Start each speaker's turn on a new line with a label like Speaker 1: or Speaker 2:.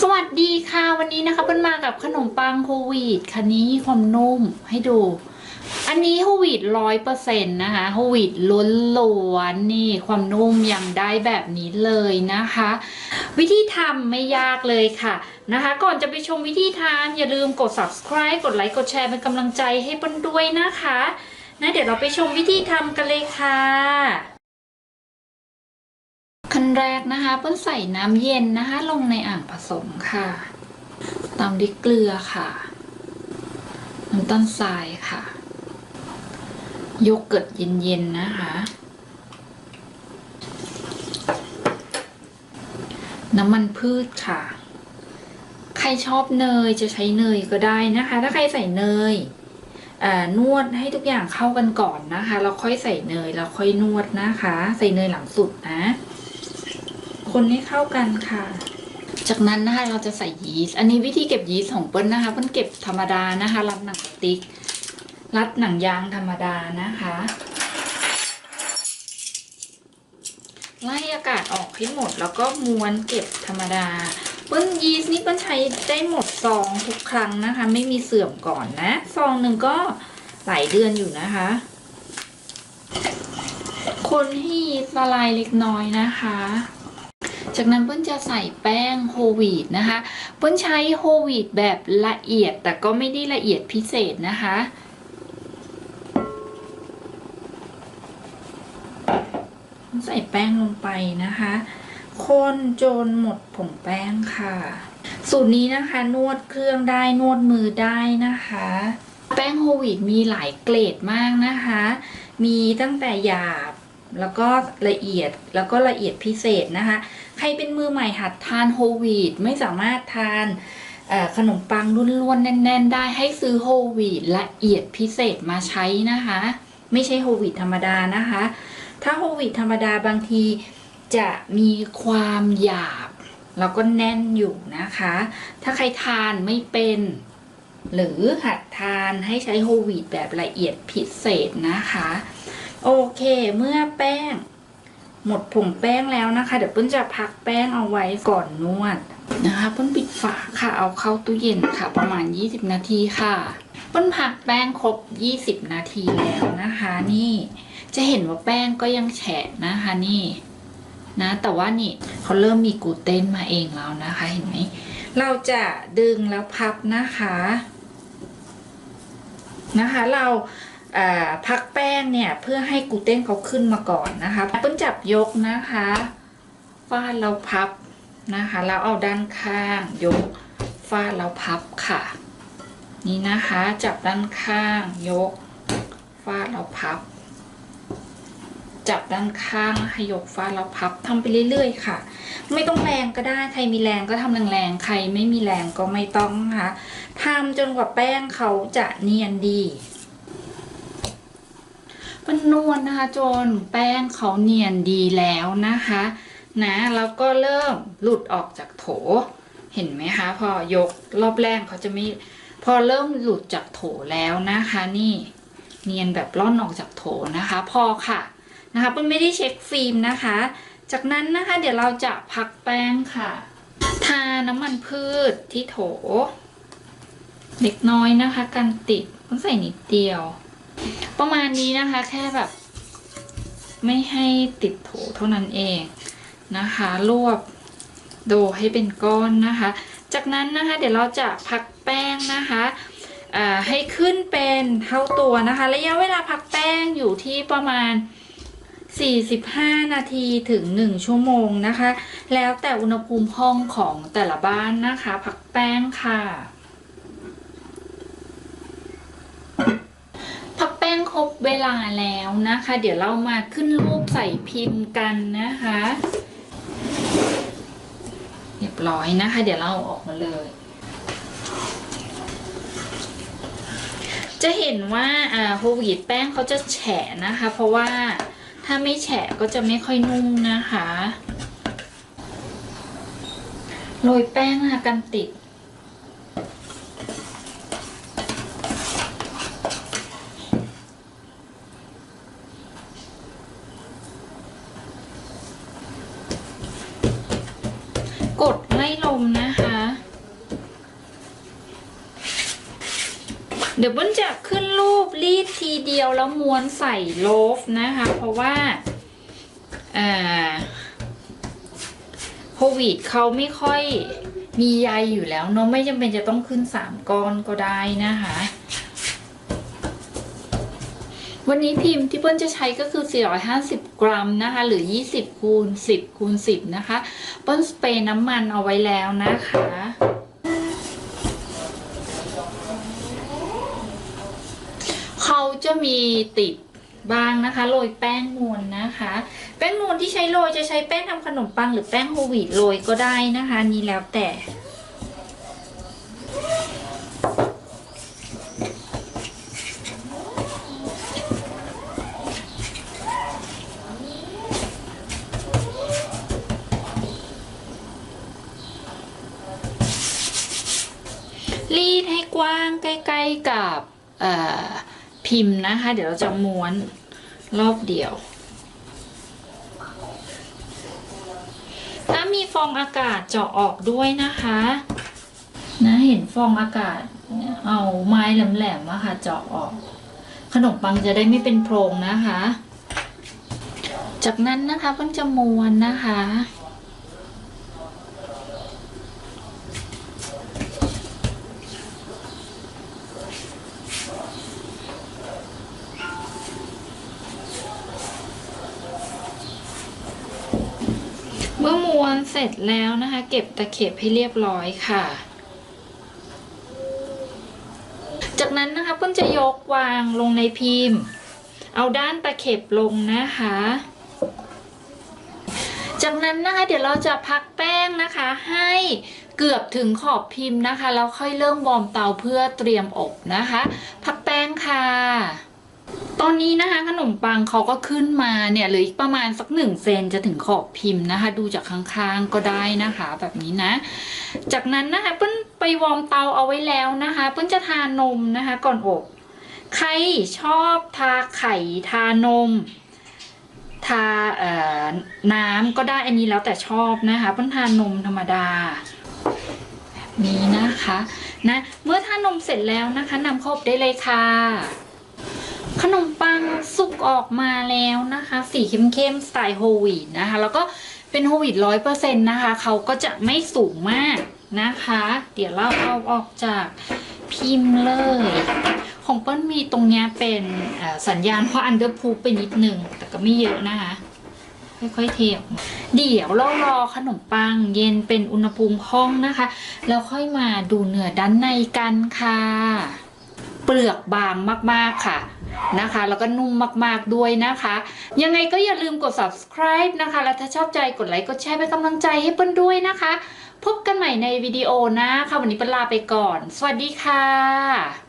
Speaker 1: สวัสดีค่ะวันนี้นะคะเปิ้ลมากับขนมปังโฮวีตคันนี้ความนุ่มให้ดู อันนี้โฮวีตร้อยเปอร์เซ็นต์นะคะโฮวีตล้นล้วนนี่ความนุ่มยังได้แบบนี้เลยนะคะ วิธีทำไม่ยากเลยค่ะนะคะ ก่อนจะไปชมวิธีทำอย่าลืมกด subscribe กดไลค์กดแชร์เป็นกำลังใจให้เปิ้ลด้วยนะคะนะเดี๋ยวเราไปชมวิธีทำกันเลยค่ะ แรกนะคะเปิ้ลใส่น้ำเย็นนะคะ ลงในอ่างผสมค่ะตามด้วยเกลือค่ะน้ำตาลทรายค่ะโยเกิร์ตเย็นๆนะคะ น้ำมันพืชค่ะ ใครชอบเนยจะใช้เนยก็ได้นะคะ ถ้าใครใส่เนยอ่อนวดให้ทุกอย่างเข้ากันก่อนนะคะ แล้วค่อยใส่เนยแล้วค่อยนวดนะคะ ใส่เนยหลังสุดนะ คนให้เข้ากันค่ะ จากนั้นนะคะเราจะใส่ยีสต์ อันนี้วิธีเก็บยีสต์ของเปิ้ลนะคะเปิ้ลเก็บธรรมดานะคะ รัดหนังสติ๊ก รัดหนังยางธรรมดานะคะไล่อากาศออกให้หมดแล้วก็ม้วนเก็บธรรมดาเปิ้ลยีสต์นี่เปิ้ลใช้ได้หมดซองทุกครั้งนะคะ ไม่มีเสื่อมก่อนนะซองหนึ่งก็หลายเดือนอยู่นะคะ คนให้ยีสต์ละลายเล็กน้อยนะคะ จากนั้นเปิ้ลจะใส่แป้งโฮวีตนะคะเปิ้ลใช้โฮวีตแบบละเอียดแต่ก็ไม่ได้ละเอียดพิเศษนะคะใส่แป้งลงไปนะคะคนจนหมดผงแป้งค่ะ สูตรนี้นะคะนวดเครื่องได้นวดมือได้นะคะ แป้งโฮวีตมีหลายเกรดมากนะคะ มีตั้งแต่หยาบ แล้วก็ละเอียดแล้วก็ละเอียดพิเศษนะคะ ใครเป็นมือใหม่หัดทานโฮลวีตไม่สามารถทานขนมปังล้วนๆแน่น ๆ ได้ให้ซื้อโฮลวีตละเอียดพิเศษมาใช้นะคะ ไม่ใช่โฮลวีตธรรมดานะคะ ถ้าโฮลวีตธรรมดาบางทีจะมีความหยาบแล้วก็แน่นอยู่นะคะ ถ้าใครทานไม่เป็น หรือหัดทานให้ใช้โฮลวีตแบบละเอียดพิเศษนะคะ โอเค เมื่อแป้ง หมดผงแป้งแล้วนะคะ เดี๋ยวปิ้ลจะพักแป้งเอาไว้ก่อนนวดนะคะปิ้ลปิดฝาค่ะ เอาเข้าตู้เย็นค่ะ ประมาณ 20 นาทีค่ะปิ้ลพักแป้งครบ 20 นาทีแล้วนะคะ นี่ จะเห็นว่าแป้งก็ยังแฉะนะคะนี่นะ แต่ว่านี่เขาเริ่มมีกูเตนมาเองแล้วนะคะ เห็นไหมเราจะดึงแล้วพับนะคะ นะคะ เรา พักแป้งเนี่ยเพื่อให้กลูเตนเขาขึ้นมาก่อนนะคะเปิ้ลจับยกนะคะฟาดเราพับนะคะแล้วเอาด้านข้างยกฟาดเราพับค่ะ นี่นะคะจับด้านข้างยกฟาดเราพับ จับด้านข้างให้ยกฟาดเราพับทำไปเรื่อยๆค่ะ ไม่ต้องแรงก็ได้ใครมีแรงก็ทำแรงๆใครไม่มีแรงก็ไม่ต้องนะคะทำจนกว่าแป้งเขาจะเนียนดี มันนวดนะคะจนแป้งเขาเนียนดีแล้วนะคะนะแล้วก็เริ่มหลุดออกจากโถ เห็นไหมคะพอยกรอบแรกเขาจะไม่พอเริ่มหลุดจากโถแล้วนะคะ นี่เนียนแบบล่อนออกจากโถนะคะ พอค่ะนะคะมันไม่ได้เช็คฟิล์มนะคะ จากนั้นนะคะ เดี๋ยวเราจะพักแป้งค่ะ ทาน้ำมันพืชที่โถ เล็กน้อยนะคะ กันติดต้องใส่นิดเดียว ประมาณนี้นะคะ แค่แบบ ไม่ให้ติดโถเท่านั้นเองนะคะ รวบโดให้เป็นก้อนนะคะ จากนั้นนะคะ เดี๋ยวเราจะพักแป้งนะคะให้ขึ้นเป็นเท่าตัวนะคะ ระยะเวลาพักแป้งอยู่ที่ประมาณ 45 นาทีถึง 1 ชั่วโมงนะคะ แล้วแต่อุณหภูมิห้องของแต่ละบ้านนะคะ พักแป้งค่ะ ลาแล้วนะคะ เดี๋ยวเรามาขึ้นรูปใส่พิมพ์กันนะคะ เรียบร้อยนะคะ เดี๋ยวเราออกมาเลย จะเห็นว่าอ่าโฮลวีตแป้งเขาจะแฉะนะคะ เพราะว่าถ้าไม่แฉะก็จะไม่ค่อยนุ่มนะคะ โรยแป้งนะคะกันติด กดไล่ลมนะคะเดี๋ยวบนจะขึ้นรูปรีดทีเดียวแล้วม้วนใส่โลฟนะคะ เพราะว่าโควิดเขาไม่ค่อยมีใยอยู่แล้วเนาะไม่จำเป็นจะต้องขึ้นสามก้อนก็ได้นะคะ วันนี้พิมพ์ที่เปิ้ลจะใช้ก็คือ 450 กรัมนะคะ หรือ 20 คูณ 10 คูณ 10 นะคะ เปิ้ลสเปรย์น้ำมันเอาไว้แล้วนะคะ เขาจะมีติดบ้างนะคะ โรยแป้งนวลนะคะ แป้งนวลที่ใช้โรยจะใช้แป้งทำขนมปังหรือแป้งโฮวีตโรยก็ได้นะคะ นี่แล้วแต่ รีดให้กว้างใกล้ๆกับพิมพ์นะคะ เดี๋ยวเราจะม้วนรอบเดียว ถ้ามีฟองอากาศเจาะออกด้วยนะคะ นะเห็นฟองอากาศเอาไม้แหลมๆอะค่ะเจาะออก ขนมปังจะได้ไม่เป็นโพรงนะคะ จากนั้นนะคะเพิ่งจะม้วนนะคะ วนเสร็จแล้วนะคะ เก็บตะเข็บให้เรียบร้อยค่ะ จากนั้นนะคะเพิ่งจะยกวางลงในพิมพ์ เอาด้านตะเข็บลงนะคะ จากนั้นนะคะเดี๋ยวเราจะพักแป้งนะคะ ให้เกือบถึงขอบพิมพ์นะคะแล้วค่อยเริ่มวอร์มเตาเพื่อเตรียมอบนะคะ พักแป้งค่ะ อนนี้นะคะขนมปังเขาก็ขึ้นมาเนี่ยเหลืออีกประมาณสักหนึ่งเซนจะถึงขอบพิมพ์นะคะ ดูจากข้างๆก็ได้นะคะ แบบนี้นะ จากนั้นนะคะเปิ้ลไปวอร์มเตาเอาไว้แล้วนะคะ เปิ้ลจะทานมนะคะ ก่อนอบใครชอบทาไข่ทานม ทาเอ่อน้ำก็ได้อันนี้แล้วแต่ชอบนะคะเปิ้ลทานนมธรรมดาแบบนี้นะคะนะเมื่อทานมเสร็จแล้วนะคะนำเข้าอบได้เลยค่ะ ออกมาแล้วนะคะ สีเข้มๆสไตล์โฮวีตนะคะ แล้วก็เป็นโฮวีตร้อยเปอร์เซ็นต์นะคะเขาก็จะไม่สูงมากนะคะ เดี๋ยวเราเอาออกจากพิมพ์เลย ของเปิ้ลมีตรงเนี้ยเป็นสัญญาณว่าอันเดอร์พูไปนิดนึง แต่ก็ไม่เยอะนะคะ ค่อยๆเทออกมาเดี๋ยวเรารอขนมปังเย็นเป็นอุณหภูมิห้องนะคะ แล้วค่อยมาดูเนื้อด้านในกันค่ะ เปลือกบางมากๆค่ะนะคะ แล้วก็นุ่มมากๆด้วยนะคะ ยังไงก็อย่าลืมกด subscribe นะคะ แล้วถ้าชอบใจกดไลค์กดแชร์เป็นกำลังใจให้เปิ้ลด้วยนะคะ พบกันใหม่ในวิดีโอหนะค่ะวันนี้เปิ้ลลาไปก่อน สวัสดีค่ะ